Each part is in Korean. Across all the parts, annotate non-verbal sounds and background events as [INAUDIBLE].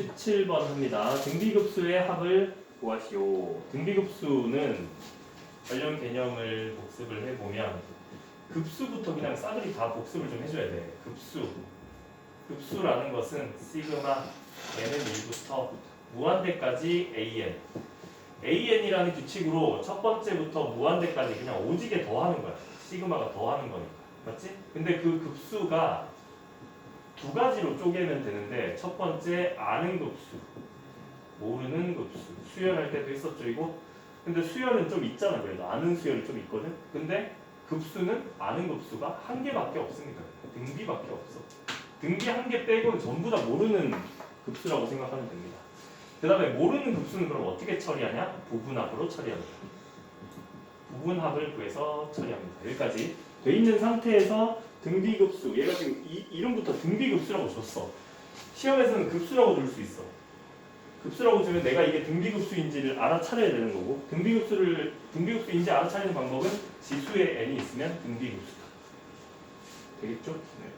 17번 합니다. 등비급수의 합을 구하시오. 등비급수는 관련 개념을 복습을 해보면 급수부터 그냥 싸그리 다 복습을 좀 해줘야 돼. 급수. 급수라는 것은 시그마 n은 1부터 무한대까지 an. an이라는 규칙으로 첫 번째부터 무한대까지 그냥 오지게 더하는 거야. 시그마가 더하는 거니까. 맞지? 근데 그 급수가 두 가지로 쪼개면 되는데 첫 번째 아는 급수, 모르는 급수. 수열할 때도 했었죠 이거. 근데 수열은 좀 있잖아 그래도 아는 수열이 좀 있거든. 근데 급수는 아는 급수가 한 개밖에 없습니다. 등비밖에 없어. 등비 한 개 빼고는 전부 다 모르는 급수라고 생각하면 됩니다. 그 다음에 모르는 급수는 그럼 어떻게 처리하냐? 부분합으로 처리합니다. 부분합을 구해서 처리합니다. 여기까지 돼 있는 상태에서 등비급수 얘가 지금 이, 이름부터 등비급수라고 줬어. 시험에서는 급수라고 줄 수 있어. 급수라고 주면 내가 이게 등비급수인지를 알아차려야 되는 거고 등비급수를 등비급수인지 알아차리는 방법은 지수에 n이 있으면 등비급수다. 되겠죠? 네.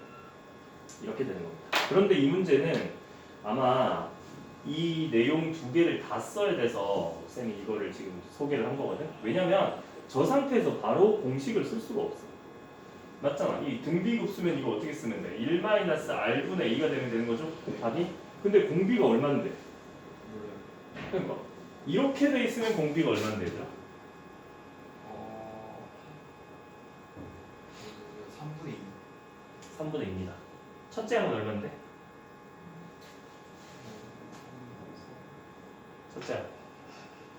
이렇게 되는 겁니다. 그런데 이 문제는 아마 이 내용 두 개를 다 써야 돼서 쌤이 이거를 지금 소개를 한 거거든. 왜냐면 저 상태에서 바로 공식을 쓸 수가 없어. 맞잖아. 이 등비급 수면 이거 어떻게 쓰면 돼? 1-r분의 a가 되면 되는 거죠? 답이? 근데 공비가 얼마인데? 그러니까 이렇게 돼 있으면 공비가 얼마인데 얘들아? 어... 그 3분의 2 3분의 2입니다. 첫째 항은 얼마인데? 첫째 항.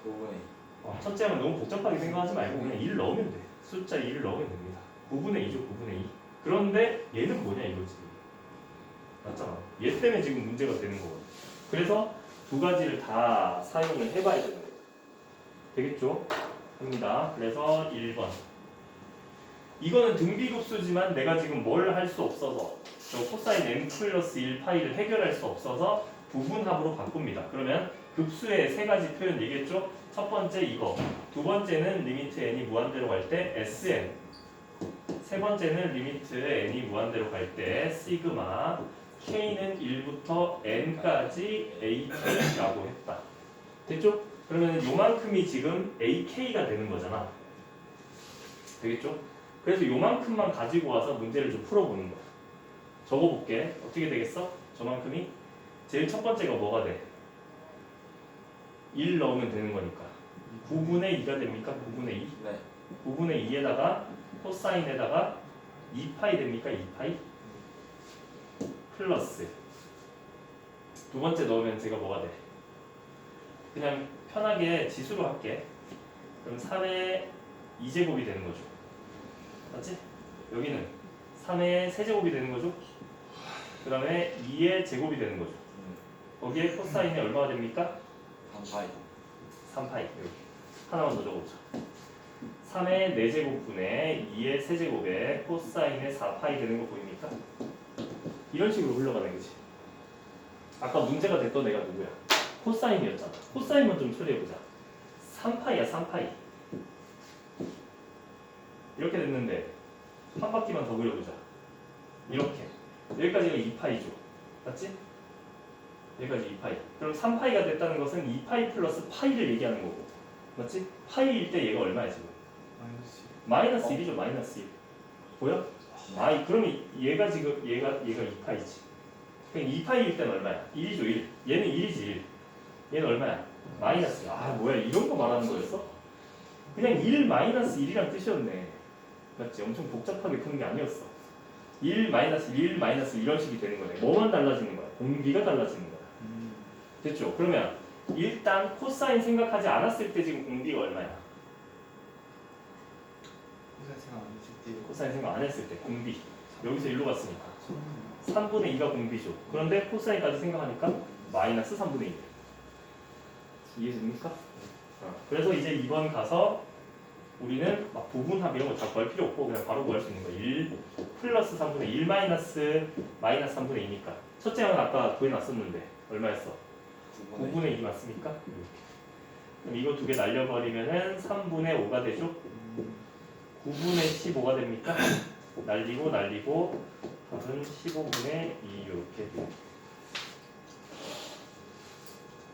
9분의 2 어, 첫째 항은 너무 복잡하게 생각하지 말고 그냥 1 넣으면 돼. 숫자 1을 넣으면 됩니다. 9분의 2죠, 9분의 2. 그런데 얘는 뭐냐 이거지. 맞잖아. 얘 때문에 지금 문제가 되는 거거든. 그래서 두 가지를 다 사용을 해봐야 되는 거예요. 되겠죠? 합니다. 그래서 1번. 이거는 등비급수지만 내가 지금 뭘 할 수 없어서 저 코사인 n 플러스 1 파이를 해결할 수 없어서 부분합으로 바꿉니다. 그러면 급수의 세 가지 표현 얘기했죠? 첫 번째 이거, 두 번째는 리미트 n이 무한대로 갈 때 sn, 세 번째는 리미트 n이 무한대로 갈 때 시그마, k는 1부터 n까지 ak라고 했다. 됐죠? 그러면 요만큼이 지금 ak가 되는 거잖아. 되겠죠? 그래서 요만큼만 가지고 와서 문제를 좀 풀어보는 거야. 적어볼게. 어떻게 되겠어? 저만큼이? 제일 첫 번째가 뭐가 돼? 1 넣으면 되는 거니까. 9분의 2가 됩니까? 9분의 2? 네 9분의 2에다가 코사인에다가 2파이 됩니까? 2파이? 플러스 두 번째 넣으면 제가 뭐가 돼? 그냥 편하게 지수로 할게. 그럼 3의 2제곱이 되는 거죠. 맞지? 여기는 3의 세제곱이 되는 거죠. 그 다음에 2의 제곱이 되는 거죠. 거기에 코사인이 얼마가 됩니까? 3파이 3파이 여기 하나만 더 적어보자 3의 4제곱분의 2의 세제곱에 코사인의 4파이 되는 거 보입니까? 이런 식으로 흘러가는 거지 아까 문제가 됐던 애가 누구야? 코사인이었잖아 코사인만 좀 처리해보자 3파이야 3파이 이렇게 됐는데 한 바퀴만 더 그려보자 이렇게 여기까지가 2파이죠 맞지? 여기까지 2파이. 그럼 3파이가 됐다는 것은 2파이 플러스 파이를 얘기하는 거고. 맞지? 파이일 때 얘가 얼마야 지금? 마이너스 마이너스 1이죠. 마이너스 1. 보여? 아, 이- 그럼 이- 얘가 지금 얘가 얘가 2파이지. 그럼 2파이일 때는 얼마야? 1이죠, 1. 얘는 1이지, 1. 얘는 얼마야? 마이너스. 아, 뭐야? 이런 거 말하는 거였어? 그냥 1 마이너스 1이란 뜻이었네. 맞지? 엄청 복잡하게 푸는 게 아니었어. 1 마이너스 1 마이너스 이런 식이 되는 거네. 뭐만 달라지는 거야? 공비가 달라지는 거야. 음. 됐죠? 그러면 일단 코사인 생각하지 않았을 때 지금 공비가 얼마야? 회사 생각 안 했을 때 코사인 생각 안 했을 때 공비 여기서 일로 갔으니까 3분의 2가 공비죠. 그런데 코사인까지 생각하니까 마이너스 3분의 2 이해됩니까? 어, 그래서 이제 2번 가서 우리는 막 부분합 이런 거다 구할 필요 없고 그냥 바로 구할 수 있는 거 1 플러스 3분의 1 마이너스 마이너스 3분의 2니까 첫째 항은 아까 구해 놨었는데 얼마였어? 9분의 2 5분의 2 맞습니까? 그럼 이거 두 개 날려버리면은 3분의 5가 되죠? 음. 9분의 15가 됩니까? [CLEARS THROAT] 날리고 날리고 답은 15분의 2 이렇게 돼요.